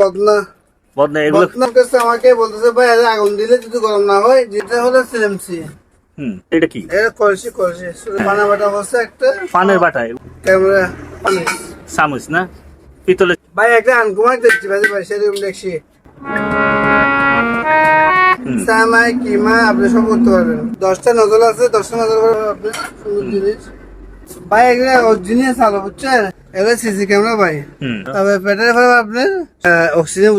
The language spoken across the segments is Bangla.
বদনা। বদনা এগুলো বদনা কাছে আমাকে বলতেছে ভাই আরে আগুন দিলে যদি গরম না হয় যেটা হলো সিএমসি। হুম এটা কি? এটা কলসি কলসি। পানা বাটা বসে একটা। পানের বাটা ক্যামেরা। পানি চামচ না? পিতলের ভাই একটা আনকুমার দেখছি ভাই ভাই সেরকম দেখছি। সামাই কিমা আপনি সব করতে পারবেন। দশটা নজল আছে দশটা নজল পারবেন আপনি সুন্দর জিনিস। ভাই এগুলো অরিজিনাল চালো বুঝছেন? এগুলো সিসি ক্যামেরা ভাই। হুম। তবে ব্যাটারি পাবেন আপনার অক্সিজেন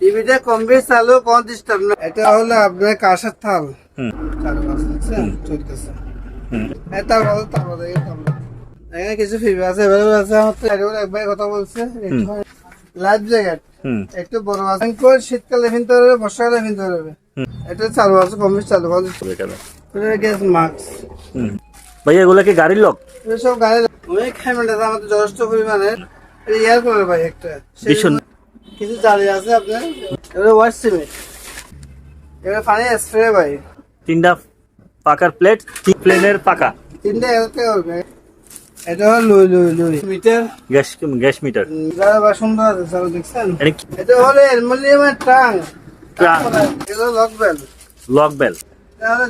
টিভিটা কম বেশ চালু কোন ডিস্টার্ব না। এটা হলো আপনার কাঁসার থাল। চলতেছে। হ্যাঁ তারপর তারপর এখানে কিছু ফিবে আছে অ্যাভেলেবল আমার কথা বলছে। লাইফ জ্যাকেট একটু বড় আছে। শীতকালে কিনতে পারবে বর্ষাকালে কিনতে পারবে এটা চালু আছে কম বেশ চালু গ্যাস মাস্ক ভাইয়া এগুলো কি গাড়ির লোক? সব গাড়ি অনেক আছে আমাদের যথেষ্ট পরিমাণে ইয়ার করে ভাই একটা। ভীষণ। কিছু জালি আছে আপনার। এবার ওয়াশ সিমেন্ট এবার পানি স্প্রে ভাই। তিনটা পাকার প্লেট তিন প্লেনের পাকা। তিনটে টাকা হবে। এটা হলো লুই লুই লুই। মিটার। Gas gas meter. যারা বা সুন্দর আছে সব দেখছেন। এটা হলো অ্যালুমিনিয়ামের trunk trunk. Lock bell lock bell তাহলে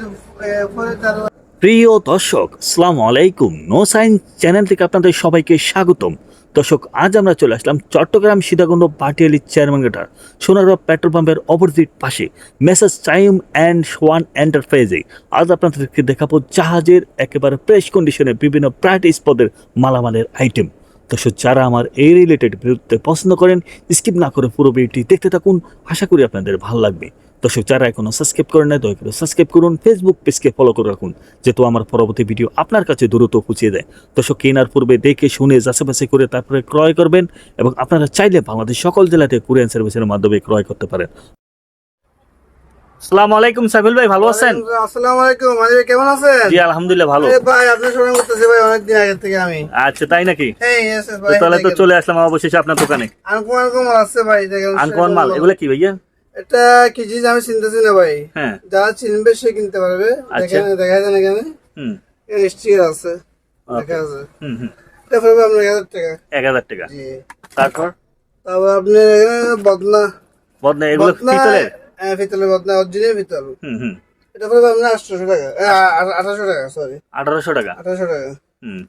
পরে তার প্রিয় দর্শক, আসসালামু আলাইকুম। নো সাইন চ্যানেল থেকে আপনাদের সবাইকে স্বাগতম। দর্শক, আজ আমরা চলে আসলাম চট্টগ্রাম সীতাকুণ্ড পাটিয়ালি চেয়ারম্যান ঘাটার সোনারগাঁও পেট্রোল পাম্পের অপোজিট পাশে মেসেজ টাইম অ্যান্ড সোয়ান এন্টারপ্রাইজে আজ আপনাদেরকে দেখাবো জাহাজের একেবারে ফ্রেশ কন্ডিশনে বিভিন্ন প্রাইট স্পদের মালামালের আইটেম দর্শক, যারা আমার এই রিলেটেড বিরুদ্ধে পছন্দ করেন স্কিপ না করে পুরো ভিডিওটি দেখতে থাকুন। আশা করি আপনাদের ভালো লাগবে। দর্শক যারা এখনও সাবস্ক্রাইব করেন না দয়া করে সাবস্ক্রাইব করুন ফেসবুক পেজকে ফলো করে রাখুন যেহেতু আমার পরবর্তী ভিডিও আপনার কাছে দ্রুত পৌঁছে দেয়। দর্শক কেনার পূর্বে দেখে শুনে যাচাবাচি করে তারপরে ক্রয় করবেন এবং আপনারা চাইলে বাংলাদেশ সকল জেলাতে কুরিয়ান সার্ভিসের মাধ্যমে ক্রয় করতে পারেন। আসসালামু আলাইকুম ভাই ভালো আছেন? আসসালামু আলাইকুম মালিক কেমন আছেন? জি আলহামদুলিল্লাহ ভালো। ভাই আপনার সঙ্গে করতেছি ভাই অনেকদিন আগে থেকে আমি। আচ্ছা তাই নাকি? হ্যাঁ তাহলে তো চলে আসলাম অবশেষে আপনার দোকানে। আনকুম আছে ভাই দেখেন মাল। এগুলো কি ভাইয়া? এটা কি জিনিস আমি চিনতেছি না ভাই। হ্যাঁ। যারা চিনবে সে কিনতে পারবে। আচ্ছা। দেখেন দেখা যায় না হুম। স্টিকার আছে। দেখা আছে হুম হুম। এটা পড়বে আপনার এক হাজার টাকা। এক হাজার টাকা। তারপর? তারপর এখানে বদনা। বদনা এগুলো পিতলের? হ্যাঁ পিতলের বদনা অরিজিনাল পিতল। হুম হুম। এটা পড়বে আপনার আটশোশো টাকা। আঠাশশো টাকা সরি আঠারোশো টাকা? আঠাশশো টাকা। হুম।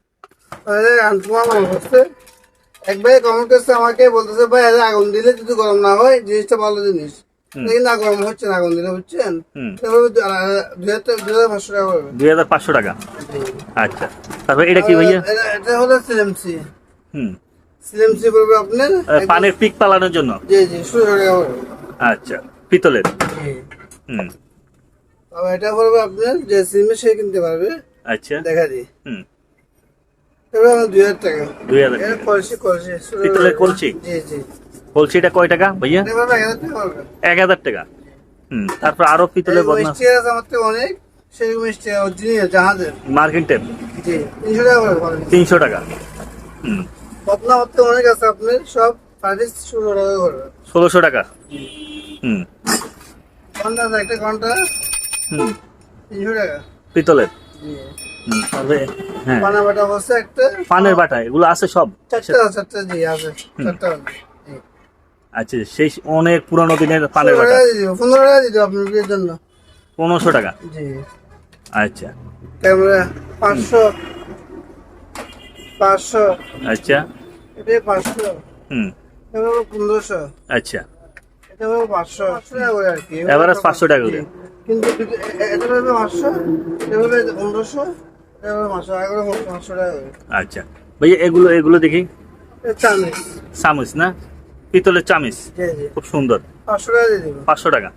আনকুমা মাল হচ্ছে এক ভাই কমেন্ট করছে আমাকে বলতেছে ভাই আগুন দিলে যদি গরম না হয় জিনিসটা ভালো জিনিস। না গরম হচ্ছে না আগুন দিলে বুঝছেন দুই হাজার পাঁচশো টাকা আচ্ছা। তারপর এটা কি ভাইয়া? এটা- হলো সিএমসি। হুম। সিএমসি পড়বে আপনার? পানের পিক পালানোর জন্য? জি জি টাকা আচ্ছা পিতলের? হুম। তবে এটা পড়বে আপনার যে সিমে সে কিনতে পারবে। আচ্ছা। দেখা দিই। হুম। আমার দুই হাজার টাকা। দুই হাজার কলসি কলসি পিতলের কলসি? জি জি। কলসিটা কয় টাকা ভাইয়া? এক হাজার টাকা। হুম তারপর আরও পিতলের বদনা অনেক সেই মিষ্টি অরিজিনাল মার্কিন টেপ তিনশো টাকা হুম। বদনা অনেক আছে আপনার সব প্রাইস ষোলো টাকা করবে ষোলোশো টাকা। হুম। ঘণ্টা একটা ঘণ্টা। হুম। তিনশো টাকা। পিতলের। হ্যাঁ। পানা বাটা বসে একটা। পানের বাটা এগুলো আছে সব। চারটা চারটা জি আছে। চারটা আচ্ছা সেই অনেক পুরানো দিনের পানের বাটা। পনেরো টাকা দিয়ে দিব আপনার জন্য। পনেরোশো টাকা? জি। আচ্ছা। ক্যামেরা পাঁচশো পাঁচশো। আচ্ছা। এটা পাঁচশো। হুম। পনেরোশো। আচ্ছা। এটা পাঁচশো পাঁচশো। টাকা করে আর কি Average 500 টাকা করে। কিন্তু এটা হলো পাঁচশো এটা পনেরোশো এটা পাঁচশো টাকা পাঁচশো টাকা করে। আচ্ছা। ভাইয়া এগুলো এগুলো দেখি। চামিচ। চামচ না? পিতলের চামিচ। খুব সুন্দর। পাঁচশো টাকা দিয়ে দিব। পাঁচশো টাকা।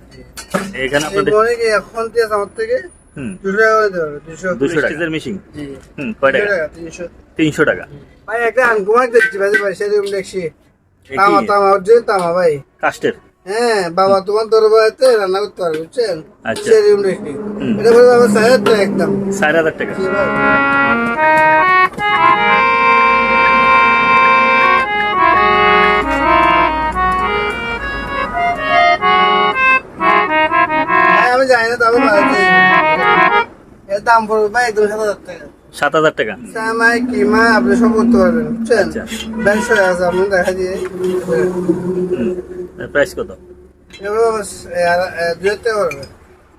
এখানে আপনাদের অনেক এখন দিয়ে আমার থেকে? তিনশো। টাকা। ভাই একটা আনকুমার দেখছি ভাই ভাই সেরকম দেখছি। তামা তামা তামা ভাই। কাস্টের। হ্যাঁ বাবা তোমার দরবারে রান্না করতে পারবে বুঝছেন? আচ্ছা। সেরকম দেখছি। একদম। চার হাজার টাকা। আমি জানি না তবে এর দাম পড়বে ভাই একদম সাত হাজার টাকা। সাত হাজার টাকা। সামাই কিমা আপনি সব করতে পারবেন বুঝছেন? আচ্ছা। ব্যাংক আছে আপনি দেখা দিয়ে প্রাইস কত? দুই হাজার টাকা পারবেন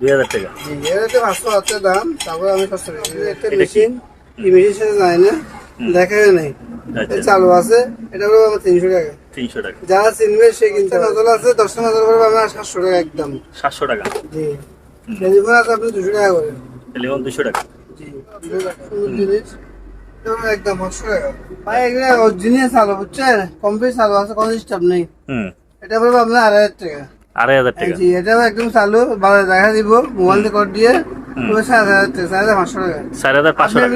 দুই হাজার টাকা। জি এটাতে পাঁচশো হচ্ছে দাম তারপরে আমি সস্তা একটা মেশিন কি? মেশিন সাথে যায় না দেখা নাই। আচ্ছা। চালু আছে এটা হলো আমার তিনশো টাকা। তিনশো টাকা। যারা চিনবে সে কিনতে নজল আছে দশটা নজল করবে আমার সাতশো টাকা একদম। সাতশো টাকা। জি। টেলিফোন আছে আপনি দুশো টাকা করে। টেলিফোন দুশো টাকা। জি জিনিস একদম পাঁচশো টাকা। ভাই এগুলো অরিজিনাল চালু বুঝছেন? কমপ্লিট চালু আছে কোনো স্টাফ নেই। হুম। এটা পড়বে আপনার আড়াই হাজার টাকা। আড়াই হাজার টাকা। জি এটা একদম চালু বাজারে দেখা দিব মোবাইল দিয়ে। কর দিয়ে সাত হাজার টাকা সাত হাজার পাঁচশো টাকা। চার হাজার পাঁচশো টাকা।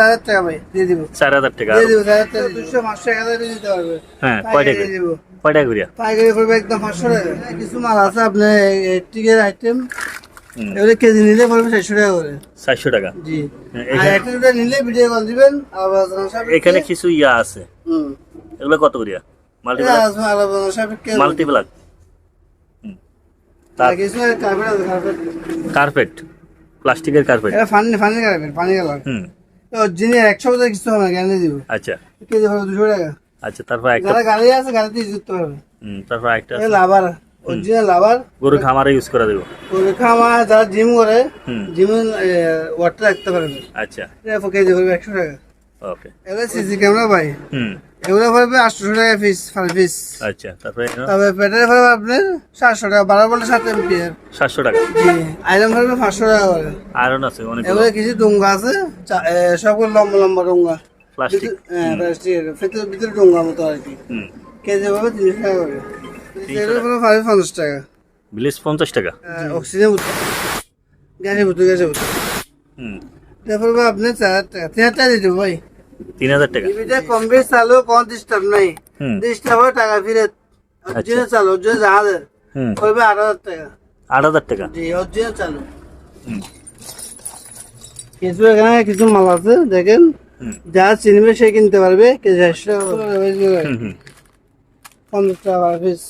হাজার টাকা ভাই দিয়ে দিব। চার হাজার টাকা। দিয়ে দিব চার হাজার টাকা দুশো পাঁচশো এক হাজার দিতে পারবে। হ্যাঁ করিয়া পাইকারি করবে একদম পাঁচশো টাকা। কিছু মাল আছে আপনার টিকের আইটেম এগুলো কেজি নিলে পড়বে চারশো টাকা করে। চারশো টাকা। জি। হ্যাঁ, আর একটা দুটো নিলে ভিডিও কল দিবেন এখানে কিছু ইয়া আছে। হুম। এগুলো কত করিয়া মাল্টিপ্লাক কার্পেট প্লাস্টিকের কার্পেট এটা ফানি ফানি কার্পেট পানি কালার হুম। যিনি একশো বছর কিছু হবে না গ্যারান্টি দিব। আচ্ছা। কেজি হবে দুশো টাকা। আচ্ছা তারপর একটা গাড়ি আছে গাড়িতে ইউজ করতে পারবে হুম, তারপর একটা লাভার। অরিজিনাল লাভার গরু খামারে ইউজ করে দেবো। পরীক্ষা আমার যারা জিম করে জিমে ওয়াটার রাখতে পারবে আচ্ছা। এটা কেজি পড়বে একশো টাকা। ওকে। এগুলো সিসি ক্যামেরা ভাই হুম। এগুলো পড়বে আটশো টাকা পিস ফার পিস আচ্ছা তারপরে তবে প্যাটারে পড়বে আপনার সাতশো টাকা বারো বলে সাত এমপিয়ার সাতশো টাকা। জি আইরন পড়বে পাঁচশো টাকা করে। আয়রন আছে অনেক এগুলো কিছু ডুঙ্গা আছে সবগুলো লম্বা লম্বা ডুঙ্গা। প্লাস্টিক হ্যাঁ প্লাস্টিকের ভিতরে ডুঙ্গা মতো আর কি। কেজি পাবে তিনশো টাকা করে। পড়বে পঞ্চাশ টাকা। পঞ্চাশ টাকা। হ্যাঁ, অক্সিজেন বোতল। গ্যাসের বোতল গ্যাসের বোতল। হুম। তারপর আপনি চার হাজার টাকা তিন হাজার টাকা দিতে ভাই। তিন হাজার টাকা। টিভিটা কম বেশ চালু কোন ডিস্টার্ব নাই। ডিস্টার্ব হয় টাকা ফিরে। অরিজিনাল চালু অরিজিনাল জাহাজের হুম। করবে আট হাজার টাকা। আট হাজার টাকা। জি অরিজিনাল চালু। কিছু এখানে কিছু মাল আছে দেখেন। যা চিনবে সে কিনতে পারবে কেজি টাকা পঞ্চাশ টাকা পিস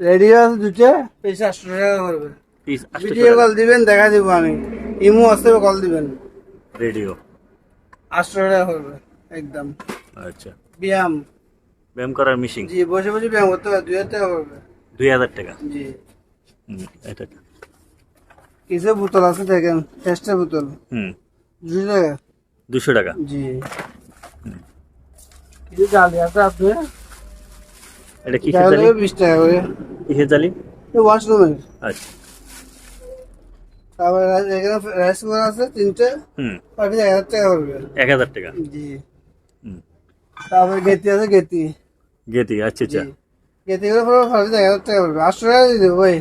রেডিও আছে দুটো পিস আটশো টাকা করবে। পিস ভিডিও কল দিবেন দেখা দিব আমি। ইমো আসতে কল দিবেন। রেডিও। আটশো টাকা করবে একদম। আচ্ছা। ব্যায়াম। ব্যায়াম করার মিশিং জি বসে বসে ব্যায়াম করতে হবে দুই হাজার টাকা করবে। দুই হাজার টাকা? জি। হুম এটা কিছু বোতল আছে দেখেন টেস্টের বোতল। হুম। দুশো টাকা। দুশো টাকা? জি। কিছু জালি আছে আপনি? এটা কি জালি জালি বিশ টাকা করে। কিসের জালি ওয়াশরুমের। আচ্ছা। তারপরে এখানে রাইস কুকার আছে তিনটে। হুম। এক হাজার টাকা করবে এক হাজার টাকা। জি। হুম। তারপরে গেতি আছে গেতি। গেতি আচ্ছা আচ্ছা। গেতি করে পরে পার এক হাজার টাকা করবে আটশো টাকা দিয়ে দেবো ভাই।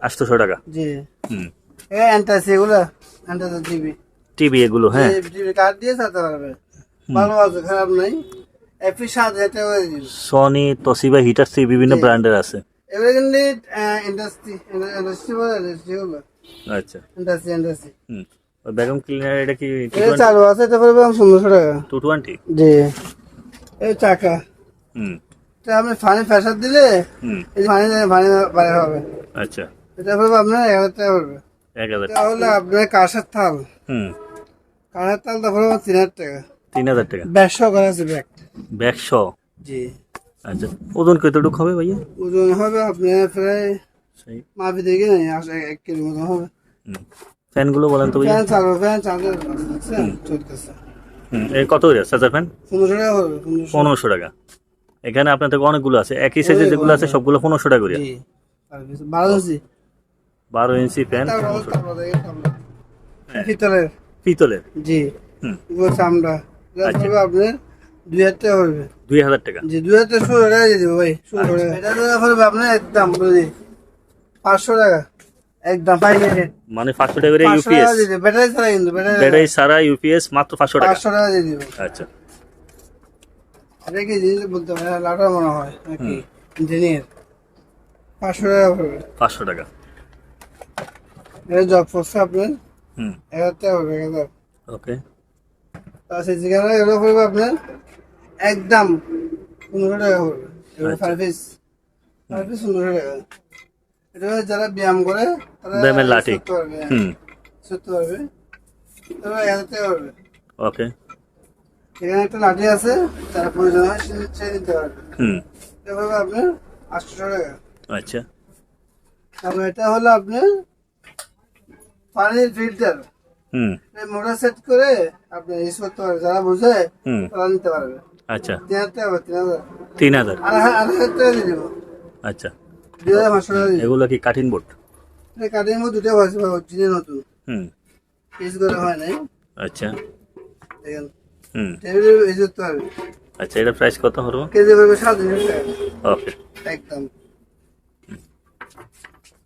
আটশোশো টাকা। জি। হুম। এ অ্যান্টাসি এগুলো অ্যান্টাসি টিভি। টিভি এগুলো হ্যাঁ। টিভি কার্ড দিয়ে চালাতে পারবে। ভালো আছে খারাপ নাই। সনি তোসিবা হিটার সি বিভিন্ন ব্র্যান্ডের আছে। এবারে কিন্তু ইন্ডাস্ট্রি ইন্ডাস্ট্রি বলে আচ্ছা। ইন্ডাস্ট্রি ইন্ডাস্ট্রি হুম। ব্যাকগ্রাউন্ড ক্লিনার এটা কি এটা চালু আছে এটা পড়বে পনেরোশো টাকা। Two twenty G. এই চাকা। হুম। এটা আপনি পানি প্রেশার দিলে হুম। এই পানি পানি বাইরে হবে। আচ্ছা। এটা পড়বে আপনার এক হাজার টাকা পড়বে। এক হাজার এটা হলো আপনার কাঁসার থাল হুম। কাঁসার থালটা পড়বে তিন হাজার টাকা। তিন হাজার টাকা। ব্যাগশো করা আছে ব্যাগ। ব্যাগশো? জি। আচ্ছা ওজন কতটুকু হবে ভাইয়া? ওজন হবে আপনার প্রায় মাপি দেখে নেই এক কেজি মতো হবে। ফ্যানগুলো বলেন তো ফ্যান চালু ফ্যান চালু চলতেছে। এই কত করে? Charger fan? পনেরোশো টাকা হবে পনেরোশো। টাকা। এখানে আপনাদের অনেকগুলো আছে একই সাইজের যেগুলো আছে সবগুলো পনেরোশো টাকা করে। বারো ইঞ্চি। বারো ইঞ্চি দেখে তারপর। পিতলের। পিতলের। জি। হুম। চামড়া আচ্ছা। আপনার দুই হাজার টাকা পড়বে দুই হাজার টাকা? জি দুই হাজার টাকা ষোলো টাকা দিয়ে দেবো ভাই ষোলো টাকা এটা দাদা পড়বে আপনার একদম বুঝলি পাঁচশো টাকা একদম মানে পাঁচশো টাকা করে ইউপিএস টাকা ব্যাটারি ছাড়া কিন্তু ব্যাটারি সারা ইউপিএস মাত্র পাঁচশো টাকা। পাঁচশো টাকা দিয়ে দিব। আচ্ছা। এটা কি জিনিস বলতে হবে লাটা মনে হয় নাকি? ইঞ্জিনিয়ার পাঁচশো টাকা পড়বে পাঁচশো টাকা। এটা জব করছে আপনার হুম। হাজার টাকা পড়বে ওকে সেই যেখানে এগুলো পড়বে আপনার একদম পনেরো টাকা পড়বে। এগুলো আচ্ছা। সার্ভিস সার্ভিস পনেরো টাকা। এটা যারা ব্যায়াম করে তারা ব্যায়ামের লাঠি। পারবে হুম। করতে পারবে এগুলো এক হাজার টাকা পড়বে। ওকে। এখানে একটা লাঠি আছে যারা প্রয়োজন হয় সে পারবে। হুম। পড়বে আপনার আটশো টাকা। আচ্ছা। তারপর এটা হলো আপনার পানির ফিল্টার মোটর সেট করে আপনি ইউজ করতে পারবে যারা বুঝে তারা নিতে পারবে। আচ্ছা। তিন হাজার টাকা তিন হাজার। তিন হাজার। আর আড়াই হাজার টাকা দিয়ে দেবো। আচ্ছা। দুই হাজার পাঁচশো টাকা দিয়ে। এগুলো কি কাঠিন বোর্ড কাটিং মধ্যে দুটো হয়েছে অরিজিনাল নতুন। হুম। ইউজ করা হয় নাই। আচ্ছা। দেখেন। হুম। টেবিলে ইউজ করতে পারবে আচ্ছা এটা প্রাইস কত হলো? কেজি পড়বে সাত হাজার টাকা। ওকে। একদম।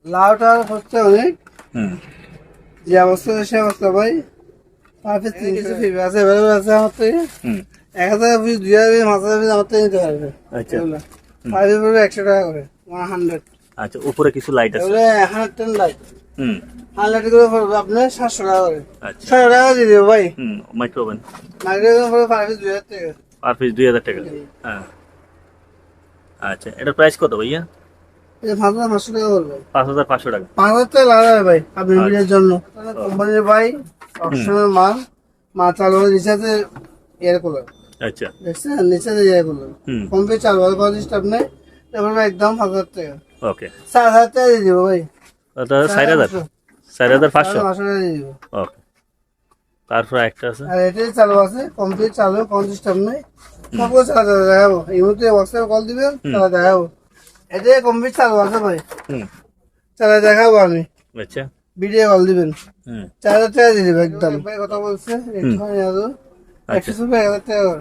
লাউটা হচ্ছে অনেক। হুম। যে অবস্থা সে অবস্থা ভাই। আছে অ্যাভেলেবল আছে আমার থেকে। এক হাজার পিস দুই হাজার পিস পাঁচ হাজার পিস আমার থেকে নিতে পারবে। আচ্ছা। পড়বে একশো টাকা করে ওয়ান হান্ড্রেড আচ্ছা উপরে কিছু লাইট আছে? এগুলো হান্ড্রেড টেন লাইট হুম। হান্ড্রেড করে পড়বে আপনার সাতশো টাকা করে। আচ্ছা। ছশো টাকা দিয়ে দেবো ভাই। হুম পড়বে দুই হাজার টাকা। পার পিস দুই হাজার টাকা। হ্যাঁ। আচ্ছা এটার প্রাইস কত ভাইয়া? পাঁচ হাজার পাঁচশো টাকা পাঁচ হাজার পাঁচশো টাকা। পাঁচ হাজার টাকা লাগাবে ভাই আপনি বিলের জন্য। কোম্পানির ভাই অপশনের মাল মা চালু আচ্ছা। দেখছেন? কমপ্লিট চালু নেই। তারপরে একদম পাঁচ হাজার টাকা। ওকে। হাজার টাকা দিয়ে দিব ভাই। চার হাজার। চার হাজার পাঁচশো? পাঁচশো টাকা দিয়ে দিব। ওকে। তারপর একটা আছে? আর এটাই চালু আছে। কমপ্লিট চালু কোনো ডিস্টার্ব নেই। সবগুলো চালা দেখাবো। এই মুহূর্তে হোয়াটসঅ্যাপে কল দিবেন চালা দেখাবো। এটাই কমপ্লিট চালু আছে ভাই। হুম চালা দেখাবো আমি। আচ্ছা। ভিডিও কল দিবেন। হুম চার হাজার টাকা দিয়ে দিবে একদম। ভাই কথা বলছে আরও একশো এক হাজার টাকা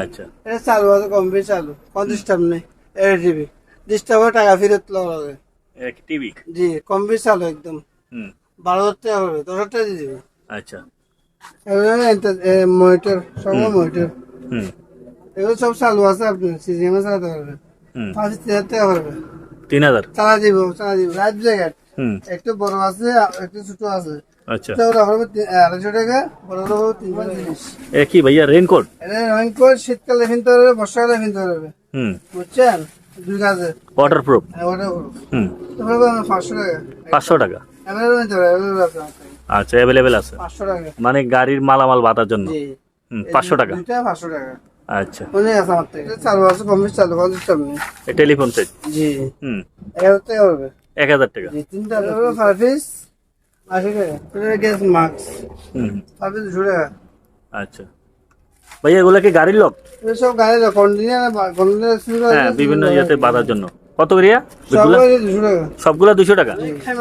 আচ্ছা। এটা চালু আছে কমপ্লিট চালু কোনো ডিস্টার্ব নেই। এইট জিবি ডিস্টার্ব টাকা ফেরত লওয়া হবে টিভি জি কমপ্লিট চালু একদম। হুম বারো হাজার টাকা হবে দশ হাজার টাকা দিয়ে দিবে আচ্ছা মনিটর সব মনিটর হুম এগুলো সব চালু আছে আপনি সিজিএমে চালাতে পারবেন পাঁচ তিন হাজার টাকা পারবে তিন হাজার? চালা দিব চালা দিব। লাইফ জ্যাকেট একটু বড় আছে একটু ছোট আছে। আচ্ছা। আড়াইশো টাকা বড় হবে তিনশো তিরিশ। এ কি ভাইয়া রেনকোট শীতকালে কিনতে পারবে বর্ষাকালে কিনতে পারবে হুম। বুঝছেন? দুই কাজে। ওয়াটার প্রুফ হ্যাঁ, হুম। পাঁচশো টাকা। পাঁচশো টাকা। আচ্ছা অ্যাভেলেবেল আছে। মানে গাড়ির মালামাল বাতার জন্য? পাঁচশো টাকা? পাঁচশো টাকা। আচ্ছা। মনে আছে আমার থেকে। আছে কমপ্লিট চালু কোনো ডিস্টার্ব নেই টেলিফোন সেট জি। হুম। এক হাজার টাকা পারবে এক হাজার টাকা? জি তিনটা আশি টাকা। গ্যাস মাস্ক হুম। সার্ভিস টাকা। আচ্ছা। ভাইয়া এগুলো কি গাড়ির লক সব গাড়ি কন্টিনিউর কন্টিনিউর হ্যাঁ বিভিন্ন ইয়েতে বাঁধার জন্য। কত করিয়া? সবগুলা দুশো টাকা?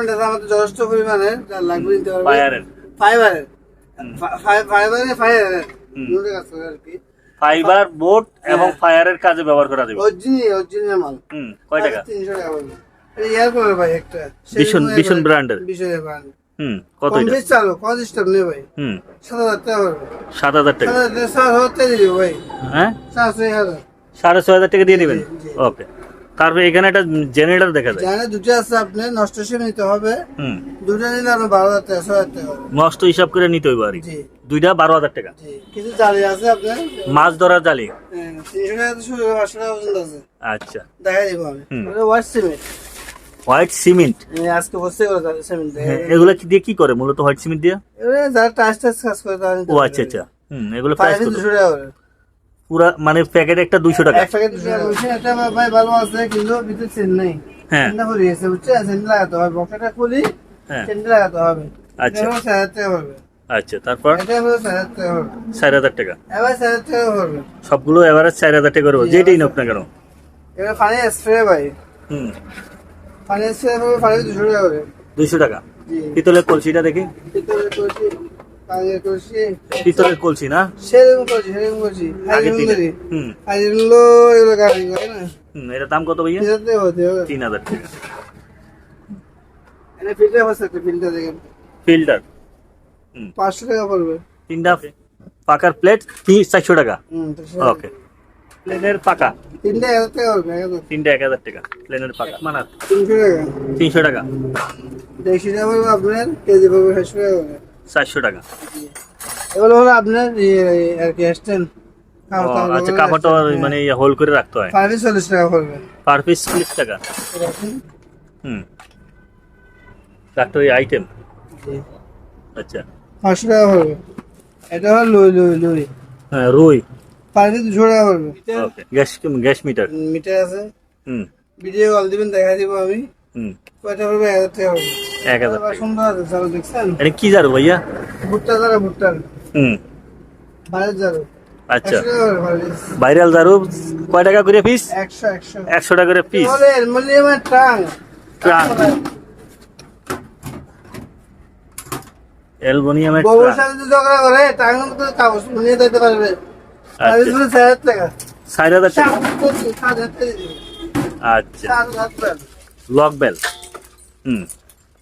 আছে আমাদের যথেষ্ট পরিমাণে। লাগবে ফায়ারের ফাইবারের ফাইবারের ফায়ারের কাজ করে আর কি। ফাইবার বোট এবং ফায়ারের কাজে ব্যবহার করা যাবে। অরিজিনাল অরিজিনাল মাল। হুম কয় টাকা? তিনশো টাকা ইয়ার করে ভাই একটা? ভীষণ ভীষণ ব্র্যান্ডের। ভীষণ ব্র্যান্ড। হুম কত এটা? চালু নেই ভাই? হুম। সাত হাজার টাকা পড়বে সাত হাজার টাকা। টাকা দিয়ে ভাই। হ্যাঁ? সাত ছয় হাজার। সাড়ে ছয় হাজার টাকা দিয়ে দিবেন। ওকে। তারপরে এখানে একটা জেনারেটর দেখা যায়। জানে দুটো আছে আপনি নষ্ট হিসেবে নিতে হবে। হুম। দুটো নিলে আপনার বারো হাজার টাকা ছয় হাজার টাকা হবে। নষ্ট হিসাব করে নিতে হইব আর দুইটা বারো হাজার টাকা। কিছু জালি আছে আপনার? মাছ ধরার জালি। হ্যাঁ, তিনশো টাকা তো শুরু করে পাঁচশো টাকা পর্যন্ত আছে। আচ্ছা। দেখাই দিব আমি। ওয়াশ সিমেন্ট হোয়াইট সিমেন্ট আজকে বসে সিমেন্ট হ্যাঁ এগুলা কি দিয়ে কি করে? মূলত হোয়াইট সিমেন্ট দিয়ে? যারা টাচ টাচ কাজ করে ও আচ্ছা আচ্ছা। হুম এগুলো প্রাইস দুশো টাকা করে। পুরা মানে প্যাকেট একটা দুইশো টাকা। প্যাকেট দুশো এটা ভাই ভালো আছে কিন্তু ভিতরে সেন নেই। হ্যাঁ। গেছে বুঝছে লাগাতে হবে। বক্সটা খুলি হ্যাঁ। লাগাতে হবে। আচ্ছা। হলো চার হাজার টাকা আচ্ছা তারপর? চার হাজার টাকা সবগুলো এভারেজ চার হাজার টাকা করব যেটাই না কেন। এবার পানি স্প্রে ভাই। হুম। পানি স্প্রে পড়বে পানি দুশো টাকা করে। দুইশো টাকা। পিতলের কলসিটা দেখি। পিতলের কলসি না? সেরকম সেরকম এগুলো গাড়ি হুম দাম কত ভাইয়া? তিন হাজার টাকা। এনে ফিল্টার একটা ফিল্টার দেখেন। ফিল্টার? পাঁচশো টাকা পড়বে। তিনটা পাকার প্লেট চারশো টাকা? ওকে প্লেনের পাকা? তিনটে এক হাজার টাকা এক তিনটা এক হাজার টাকা। প্লেনের পাকা। মানার তিনশো টাকা। তিনশো টাকা। দেড়শো টাকা পড়বে আপনার কেজি পড়বে সাতশো টাকা চারশো টাকা। এগুলো হলো আপনার ইয়ে, আর কি স্ট্যান্ড আচ্ছা কাপড়টা মানে হোল করে রাখতে হয়। পার পিস চল্লিশ টাকা পড়বে পার পিস চল্লিশ টাকা। হুম। ফ্যাক্টরি আইটেম আচ্ছা। পাঁচশো টাকা পড়বে এটা হলো লুই লুই লুই। হ্যাঁ রুই। পানিতে দুশো টাকা পড়বে গ্যাস গ্যাস মিটার মিটার আছে। হুম। ভিডিও কল দিবেন দেখা দিব আমি। হুম। কয়টা পড়বে এক হাজার টাকা পড়বে এক হাজার আবার সুন্দর আছে চালু দেখছেন? এটা কি জারু ভাইয়া? ভুট্টা দ্বারা ভুট্টার হুম। বাইরের যাবে আচ্ছা। করে ভাইরাল জারু কয় টাকা করে পিস একশো একশো। একশো টাকা করে পিস বলে অ্যালুমিনিয়ামের ট্রাং। ট্রাং। অ্যালুমিনিয়ামের বউর সাথে যদি ঝগড়া করে ট্রাং তো কাগজ নিয়ে দিতে পারবে। আচ্ছা। টাকা। টাকা। আচ্ছা। টাকা। Lock bell. হুম।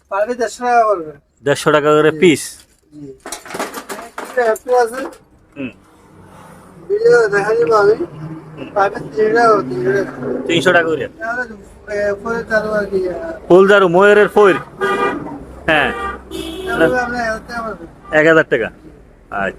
পারবে দেড়শো টাকা করবে। দেড়শো টাকা করে পিস আছে। হুম। দেখা দিব আমি। তিনশো টাকা করে, তিনশো টাকা। তিনশো টাকা করে। তাহলে এ, পরে চালু আর কি। ফুল ময়ূরের ফইর হ্যাঁ। এক হাজার টাকা। আচ্ছা।